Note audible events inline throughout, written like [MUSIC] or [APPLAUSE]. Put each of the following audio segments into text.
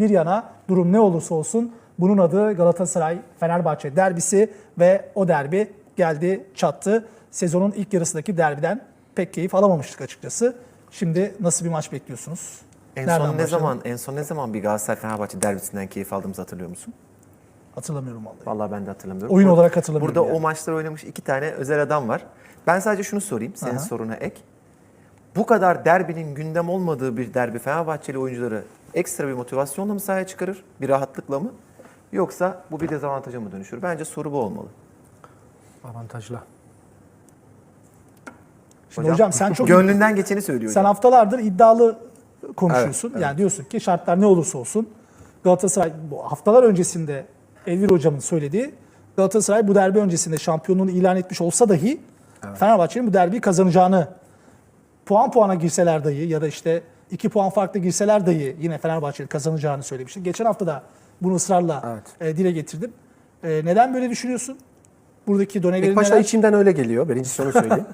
bir yana durum ne olursa olsun bunun adı Galatasaray-Fenerbahçe derbisi ve o derbi geldi çattı. Sezonun ilk yarısındaki derbiden pek keyif alamamıştık açıkçası. Şimdi nasıl bir maç bekliyorsunuz? En Nereden son ne başlayalım? zaman en son ne zaman bir Galatasaray Fenerbahçe derbisinden keyif aldığımızı hatırlıyor musun? Hatırlamıyorum vallahi. Vallahi ben de hatırlamıyorum. Oyun Bur- olarak hatırlamıyorum Burada yani. o maçları oynamış iki tane özel adam var. Ben sadece şunu sorayım senin Aha. soruna ek. Bu kadar derbinin gündem olmadığı bir derbi Fenerbahçeli oyuncuları ekstra bir motivasyonla mı sahaya çıkarır? Bir rahatlıkla mı? Yoksa bu bir dezavantaja mı dönüşür? Bence soru bu olmalı. Avantajla. Şimdi hocam, sen çok gönlünden geçeni söylüyor. Sen hocam. haftalardır iddialı konuşuyorsun. Yani diyorsun ki şartlar ne olursa olsun Galatasaray bu haftalar öncesinde Elvir hocamın söylediği Galatasaray bu derbi öncesinde şampiyonluğunu ilan etmiş olsa dahi Fenerbahçe'nin bu derbiyi kazanacağını puan puana girseler dahi ya da işte iki puan farklı girseler dahi yine Fenerbahçe'nin kazanacağını söylemiştin. Geçen hafta da bunu ısrarla e, dile getirdim. E, neden böyle düşünüyorsun? Buradaki donelerin İlk başta neler? içimden öyle geliyor. Birinci soru söyleyeyim.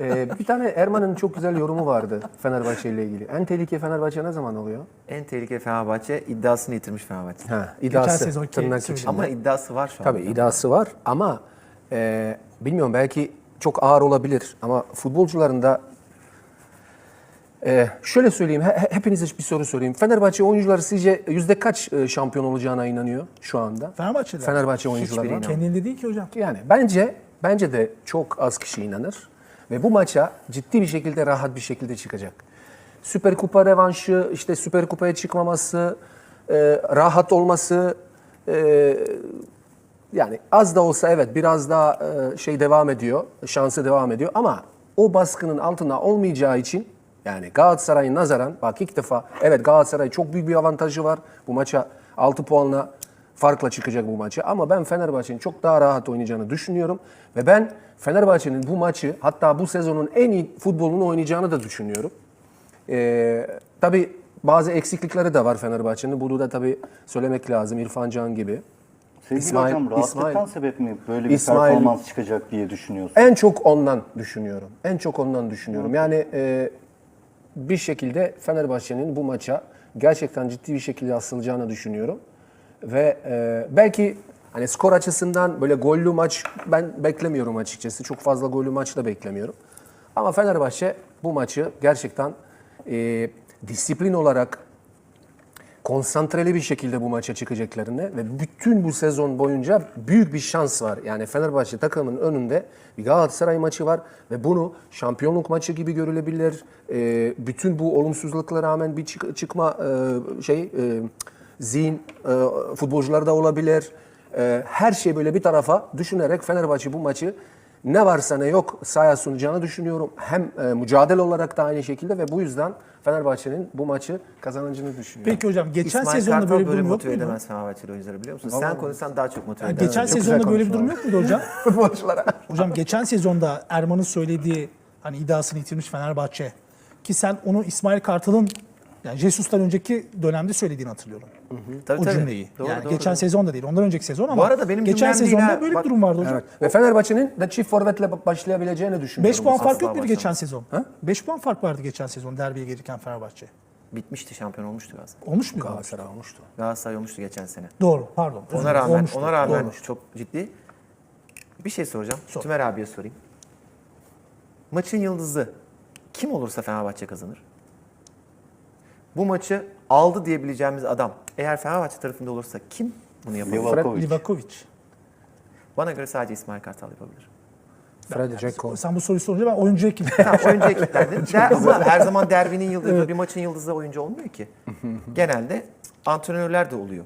ee, [LAUGHS] bir tane Erman'ın çok güzel yorumu vardı Fenerbahçe ile ilgili. En tehlikeli Fenerbahçe ne zaman oluyor? En tehlikeli Fenerbahçe iddiasını yitirmiş Fenerbahçe. Ha, iddiası. sezonki tırnak içinde. Ama iddiası var şu an. Tabii iddiası var ama e, bilmiyorum belki çok ağır olabilir ama futbolcuların da e, şöyle söyleyeyim, he- he- hepinize bir soru sorayım. Fenerbahçe oyuncuları sizce yüzde kaç e, şampiyon olacağına inanıyor şu anda? Fenerbahçe'de. Fenerbahçe oyuncuları. Hiçbiri Kendinde değil ki hocam. Yani bence bence de çok az kişi inanır ve bu maça ciddi bir şekilde rahat bir şekilde çıkacak. Süper Kupa revanşı, işte Süper Kupa'ya çıkmaması, e, rahat olması, e, yani az da olsa evet biraz daha e, şey devam ediyor, şansı devam ediyor ama o baskının altında olmayacağı için yani Galatasaray'ın nazaran bak ilk defa evet Galatasaray çok büyük bir avantajı var. Bu maça 6 puanla farkla çıkacak bu maçı ama ben Fenerbahçe'nin çok daha rahat oynayacağını düşünüyorum ve ben Fenerbahçe'nin bu maçı hatta bu sezonun en iyi futbolunu oynayacağını da düşünüyorum. Ee, tabii bazı eksiklikleri de var Fenerbahçe'nin. Bunu da tabii söylemek lazım İrfan Can gibi. Sevgili İsmail- hocam rahatlıktan İsmail- sebep mi böyle bir İsmail- performans çıkacak diye düşünüyorsun? En çok ondan düşünüyorum. En çok ondan düşünüyorum. Yani e, bir şekilde Fenerbahçe'nin bu maça gerçekten ciddi bir şekilde asılacağını düşünüyorum. Ve e, belki hani skor açısından böyle gollü maç ben beklemiyorum açıkçası. Çok fazla gollü maç da beklemiyorum. Ama Fenerbahçe bu maçı gerçekten e, disiplin olarak konsantreli bir şekilde bu maça çıkacaklarını ve bütün bu sezon boyunca büyük bir şans var. Yani Fenerbahçe takımının önünde bir Galatasaray maçı var ve bunu şampiyonluk maçı gibi görülebilir. Ee, bütün bu olumsuzluklara rağmen bir çık- çıkma e, şey e, zihin e, futbolcularda olabilir. E, her şey böyle bir tarafa düşünerek Fenerbahçe bu maçı ne varsa ne yok sahaya sunacağını düşünüyorum. Hem e, mücadele olarak da aynı şekilde ve bu yüzden Fenerbahçe'nin bu maçı kazanacağını düşünüyorum. Peki hocam geçen İsmail sezonda Kartal böyle bir durum yok muydu? edemez Fenerbahçeli oyuncuları biliyor musun? Sen konuşsan daha çok motive Yani eder. geçen sezonda böyle bir durum yok muydu hocam? [LAUGHS] futbolculara. hocam geçen sezonda Erman'ın söylediği hani iddiasını yitirmiş Fenerbahçe ki sen onu İsmail Kartal'ın yani Jesus'tan önceki dönemde söylediğini hatırlıyorum. Tabii, o tabii. cümleyi. Doğru, yani doğru, geçen doğru. sezon da değil. Ondan önceki sezon ama arada benim geçen sezonda ha. böyle bir durum vardı hocam. Evet. Ve Fenerbahçe'nin de çift forvetle başlayabileceğini düşünüyorum. 5 puan bu fark yok muydu geçen sezon? 5 puan fark vardı geçen sezon derbiye gelirken Fenerbahçe. Bitmişti şampiyon olmuştu Galatasaray. Olmuş mu? Galatasaray olmuştu. Galatasaray olmuştu geçen sene. Doğru pardon. Ona rağmen, Olmuştu, ona rağmen doğru. çok ciddi. Bir şey soracağım. Sor. Tümer abiye sorayım. Maçın yıldızı kim olursa Fenerbahçe kazanır. Bu maçı aldı diyebileceğimiz adam eğer Fenerbahçe tarafında olursa kim bunu yapabilir? Livakovic. Livakovic. Bana göre sadece İsmail Kartal yapabilir. Fred Dzeko. Sen bu soruyu sorunca ben oyuncu ekledim. [LAUGHS] Tamam oyuncu. Der, [LAUGHS] ama her zaman derbinin yıldızı, bir maçın yıldızı oyuncu olmuyor ki. [LAUGHS] Genelde antrenörler de oluyor.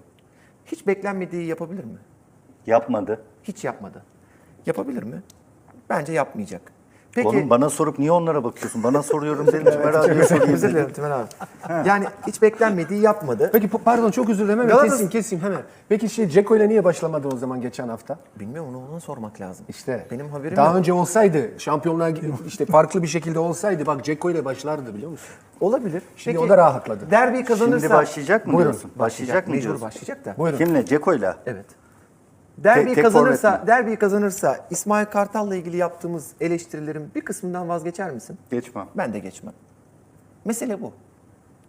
Hiç beklenmediği yapabilir mi? Yapmadı. Hiç yapmadı. Yapabilir mi? Bence yapmayacak. Peki, Oğlum bana sorup niye onlara bakıyorsun? Bana soruyorum dedim Tümer abiye sorayım özür dedim. dilerim Tümer abi. Yani hiç beklenmediği yapmadı. Peki pardon çok özür dilerim hemen Galatasaray- keseyim keseyim hemen. Peki şey Dzeko ile niye başlamadı o zaman geçen hafta? Bilmiyorum onu ona sormak lazım. İşte Benim haberim daha yok. önce olsaydı şampiyonluğa işte farklı bir şekilde olsaydı bak Dzeko ile başlardı biliyor musun? Olabilir. Şimdi o da rahatladı. Derbi kazanırsa... Şimdi başlayacak mı Buyurun. diyorsun? Başlayacak mı Mecbur diyorsun? başlayacak da. Buyurun. Kimle? Ceko'yla. Evet. Derbi Tek- kazanırsa, derbi kazanırsa İsmail Kartal'la ilgili yaptığımız eleştirilerin bir kısmından vazgeçer misin? Geçmem. Ben de geçmem. Mesele bu.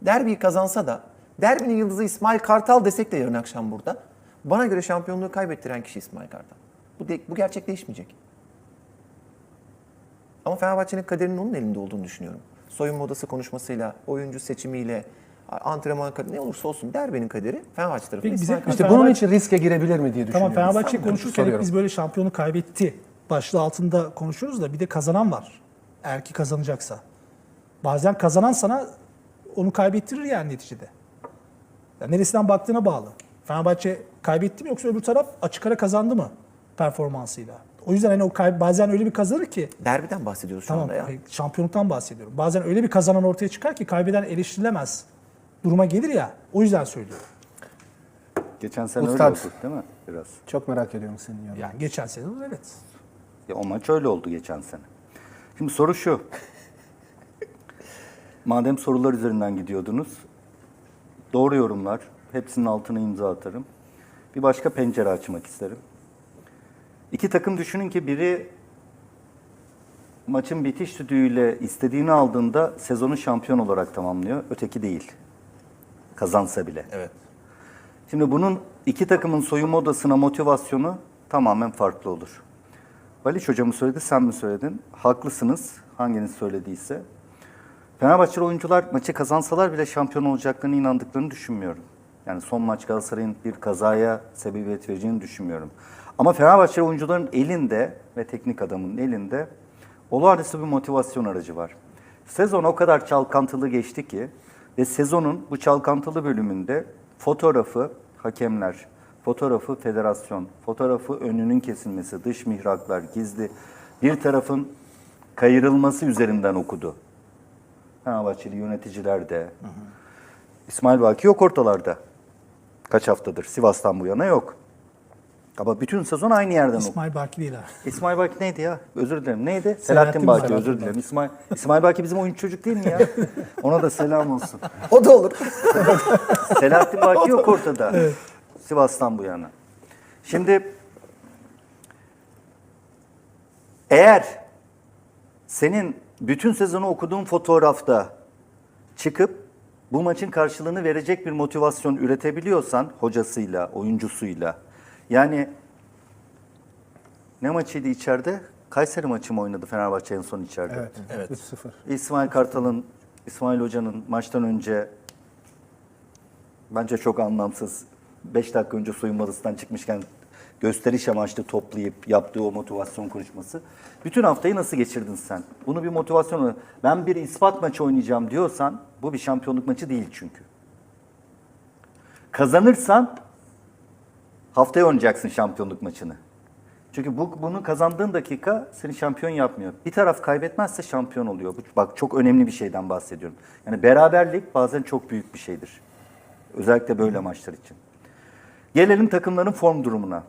Derbiyi kazansa da Derbinin yıldızı İsmail Kartal desek de yarın akşam burada. Bana göre şampiyonluğu kaybettiren kişi İsmail Kartal. Bu, de- bu gerçek değişmeyecek. Ama Fenerbahçe'nin kaderinin onun elinde olduğunu düşünüyorum. Soyunma odası konuşmasıyla, oyuncu seçimiyle, antrenman kaderi ne olursa olsun derbinin kaderi Fenerbahçe tarafında Peki bize- İsmail Kartal. İşte Fenerbahçe- bunun için riske girebilir mi diye Tamam düşünüyorum. Fenerbahçe Sanmıyorum. konuşurken hep Soruyorum. biz böyle şampiyonu kaybetti. Başlığı altında konuşuyoruz da bir de kazanan var. Eğer ki kazanacaksa. Bazen kazanan sana onu kaybettirir yani neticede. Yani neresinden baktığına bağlı. Fenerbahçe kaybetti mi yoksa öbür taraf açık ara kazandı mı performansıyla? O yüzden hani o kay- bazen öyle bir kazanır ki Derbiden bahsediyoruz şu tamam anda ya. hayır, şampiyonluktan bahsediyorum. Bazen öyle bir kazanan ortaya çıkar ki kaybeden eleştirilemez duruma gelir ya. O yüzden söylüyorum. Geçen sene Ustad. öyle oldu değil mi? Biraz. Çok merak ediyorum senin yorumunu. Yani geçen sene evet. Ya o maç öyle oldu geçen sene. Şimdi soru şu. Madem sorular üzerinden gidiyordunuz, doğru yorumlar, hepsinin altına imza atarım. Bir başka pencere açmak isterim. İki takım düşünün ki biri maçın bitiş düdüğüyle istediğini aldığında sezonu şampiyon olarak tamamlıyor. Öteki değil. Kazansa bile. Evet. Şimdi bunun iki takımın soyunma odasına motivasyonu tamamen farklı olur. Valiç hocamı söyledi, sen mi söyledin? Haklısınız, hanginiz söylediyse. Fenerbahçeli oyuncular maçı kazansalar bile şampiyon olacaklarına inandıklarını düşünmüyorum. Yani son maç Galatasaray'ın bir kazaya sebebiyet vereceğini düşünmüyorum. Ama Fenerbahçeli oyuncuların elinde ve teknik adamın elinde olağanüstü bir motivasyon aracı var. Sezon o kadar çalkantılı geçti ki ve sezonun bu çalkantılı bölümünde fotoğrafı hakemler, fotoğrafı federasyon, fotoğrafı önünün kesilmesi, dış mihraklar, gizli bir tarafın kayırılması üzerinden okudu. Fenerbahçeli yöneticiler de. İsmail Baki yok ortalarda. Kaç haftadır? Sivas'tan bu yana yok. Ama bütün sezon aynı yerden. İsmail değil ha. İsmail Baki neydi ya? Özür dilerim. Neydi? Selahattin, Selahattin Baki. Baki. Özür dilerim. İsmail, İsmail Baki bizim oyuncu çocuk değil mi ya? [LAUGHS] Ona da selam olsun. O da olur. [LAUGHS] Selahattin Baki yok ortada. Sivas'tan bu yana. Şimdi eğer senin bütün sezonu okuduğun fotoğrafta çıkıp bu maçın karşılığını verecek bir motivasyon üretebiliyorsan hocasıyla, oyuncusuyla yani ne maçıydı içeride? Kayseri maçı mı oynadı Fenerbahçe en son içeride? Evet. Evet. 3-0. İsmail Kartal'ın, İsmail Hoca'nın maçtan önce bence çok anlamsız 5 dakika önce soyunma odasından çıkmışken gösteriş amaçlı toplayıp yaptığı o motivasyon konuşması. Bütün haftayı nasıl geçirdin sen? Bunu bir motivasyon olarak- Ben bir ispat maçı oynayacağım diyorsan bu bir şampiyonluk maçı değil çünkü. Kazanırsan haftaya oynayacaksın şampiyonluk maçını. Çünkü bu, bunu kazandığın dakika seni şampiyon yapmıyor. Bir taraf kaybetmezse şampiyon oluyor. Bu, bak çok önemli bir şeyden bahsediyorum. Yani beraberlik bazen çok büyük bir şeydir. Özellikle böyle maçlar için. Gelelim takımların form durumuna.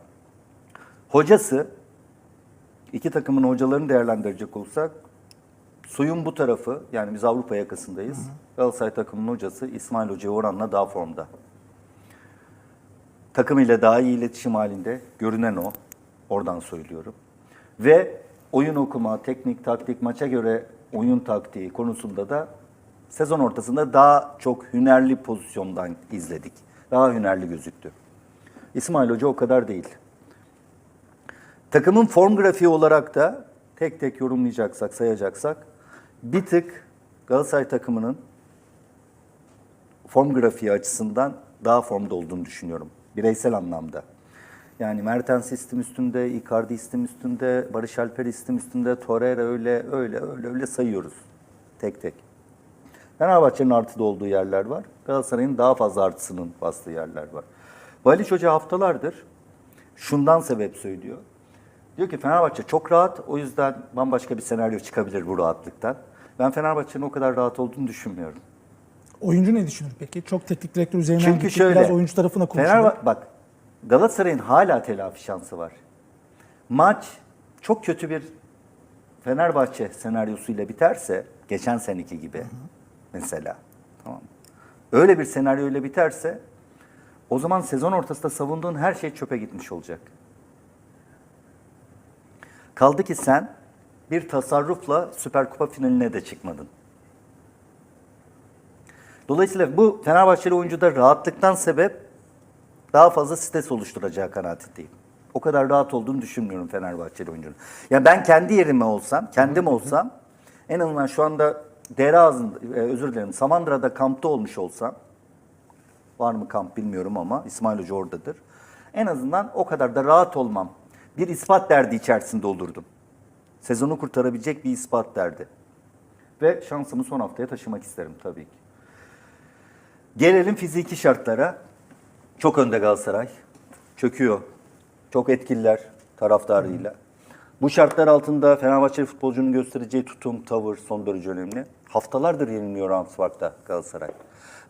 Hocası, iki takımın hocalarını değerlendirecek olursak, suyun bu tarafı, yani biz Avrupa yakasındayız. Galatasaray takımının hocası İsmail Hoca'ya oranla daha formda. Takımıyla daha iyi iletişim halinde, görünen o. Oradan söylüyorum. Ve oyun okuma, teknik, taktik, maça göre oyun taktiği konusunda da sezon ortasında daha çok hünerli pozisyondan izledik. Daha hünerli gözüktü. İsmail Hoca o kadar değil. Takımın form grafiği olarak da tek tek yorumlayacaksak, sayacaksak bir tık Galatasaray takımının form grafiği açısından daha formda olduğunu düşünüyorum. Bireysel anlamda. Yani Mertens sistem üstünde, Icardi sistem üstünde, Barış Alper sistem üstünde, Torreira öyle öyle öyle öyle sayıyoruz. Tek tek. Fenerbahçe'nin artıda olduğu yerler var. Galatasaray'ın daha fazla artısının bastığı yerler var. Valiç Hoca haftalardır şundan sebep söylüyor. Diyor ki Fenerbahçe çok rahat o yüzden bambaşka bir senaryo çıkabilir bu rahatlıktan. Ben Fenerbahçe'nin o kadar rahat olduğunu düşünmüyorum. Oyuncu ne düşünür peki? Çok teknik direktör üzerinden Çünkü gittik. şöyle. Biraz oyuncu tarafına konuşalım. Fenerbahçe bak Galatasaray'ın hala telafi şansı var. Maç çok kötü bir Fenerbahçe senaryosuyla biterse geçen seneki gibi mesela tamam. Öyle bir senaryoyla biterse o zaman sezon ortasında savunduğun her şey çöpe gitmiş olacak. Kaldı ki sen bir tasarrufla Süper Kupa finaline de çıkmadın. Dolayısıyla bu Fenerbahçeli oyuncuda rahatlıktan sebep daha fazla stres oluşturacağı kanaatindeyim. O kadar rahat olduğunu düşünmüyorum Fenerbahçeli oyuncunun. Yani ben kendi yerime olsam, kendim olsam en azından şu anda dere ağzında, e, özür dilerim Samandıra'da kampta olmuş olsam var mı kamp bilmiyorum ama İsmail Hoca oradadır. En azından o kadar da rahat olmam. Bir ispat derdi içerisinde olurdum. Sezonu kurtarabilecek bir ispat derdi. Ve şansımı son haftaya taşımak isterim tabii ki. Gelelim fiziki şartlara. Çok önde Galatasaray. Çöküyor. Çok etkililer taraftarıyla. Bu şartlar altında Fenerbahçe futbolcunun göstereceği tutum, tavır son derece önemli. Haftalardır yeniliyor Rams Park'ta Galatasaray.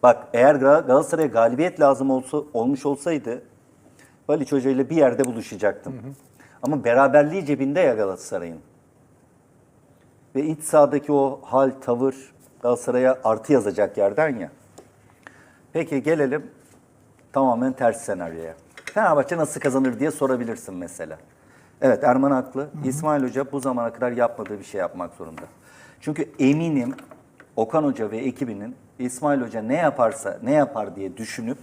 Bak eğer Gal- Galatasaray'a galibiyet lazım olsa, olmuş olsaydı Baliç Hoca ile bir yerde buluşacaktım. Ama beraberliği cebinde ya Galatasaray'ın. Ve iç sahadaki o hal, tavır Galatasaray'a artı yazacak yerden ya. Peki gelelim tamamen ters senaryoya. Fenerbahçe nasıl kazanır diye sorabilirsin mesela. Evet Erman haklı. İsmail Hoca bu zamana kadar yapmadığı bir şey yapmak zorunda. Çünkü eminim Okan Hoca ve ekibinin İsmail Hoca ne yaparsa ne yapar diye düşünüp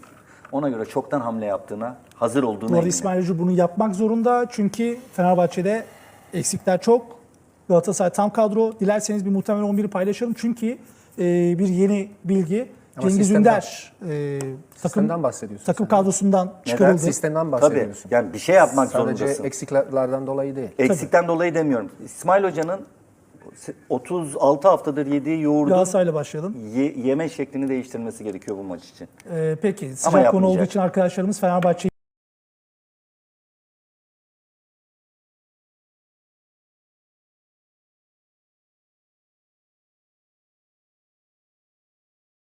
ona göre çoktan hamle yaptığına hazır olduğuna Bu arada. İsmail Hoca bunu yapmak zorunda. Çünkü Fenerbahçe'de eksikler çok. Galatasaray tam kadro. Dilerseniz bir muhtemel 11'i paylaşalım. Çünkü e, bir yeni bilgi. Ama Cengiz sistemden- Ünder e, takım, Sistemden bahsediyorsun takım sen. kadrosundan çıkarıldı. Sistemden Tabii bahsediyorsun. yani bir şey yapmak Sadece zorundasın. eksiklerden dolayı değil. Eksikten dolayı demiyorum. İsmail Hoca'nın 36 haftadır yediği yoğurdun Galatasaray'la başlayalım. ye- yeme şeklini değiştirmesi gerekiyor bu maç için. E, peki sıcak konu olduğu için arkadaşlarımız Fenerbahçe